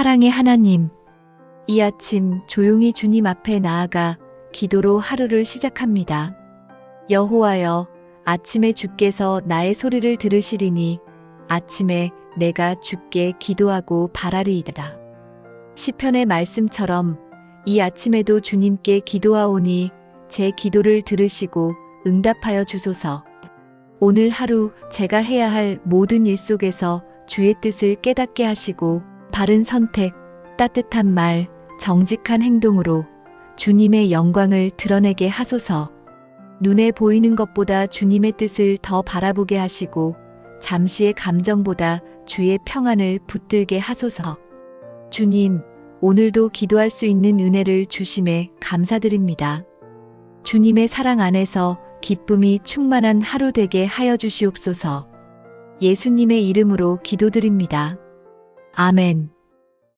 사랑의 하나님, 이 아침 조용히 주님 앞에 나아가 기도로 하루를 시작합니다. 여호와여, 아침에 주께서 나의 소리를 들으시리니 아침에 내가 주께 기도하고 바라리이다. 시편의 말씀처럼 이 아침에도 주님께 기도하오니 제 기도를 들으시고 응답하여 주소서. 오늘 하루 제가 해야 할 모든 일 속에서 주의 뜻을 깨닫게 하시고 바른 선택, 따뜻한 말, 정직한 행동으로 주님의 영광을 드러내게 하소서. 눈에 보이는 것보다 주님의 뜻을 더 바라보게 하시고 잠시의 감정보다 주의 평안을 붙들게 하소서. 주님, 오늘도 기도할 수 있는 은혜를 주심에 감사드립니다. 주님의 사랑 안에서 기쁨이 충만한 하루 되게 하여 주시옵소서. 예수님의 이름으로 기도드립니다. 아멘.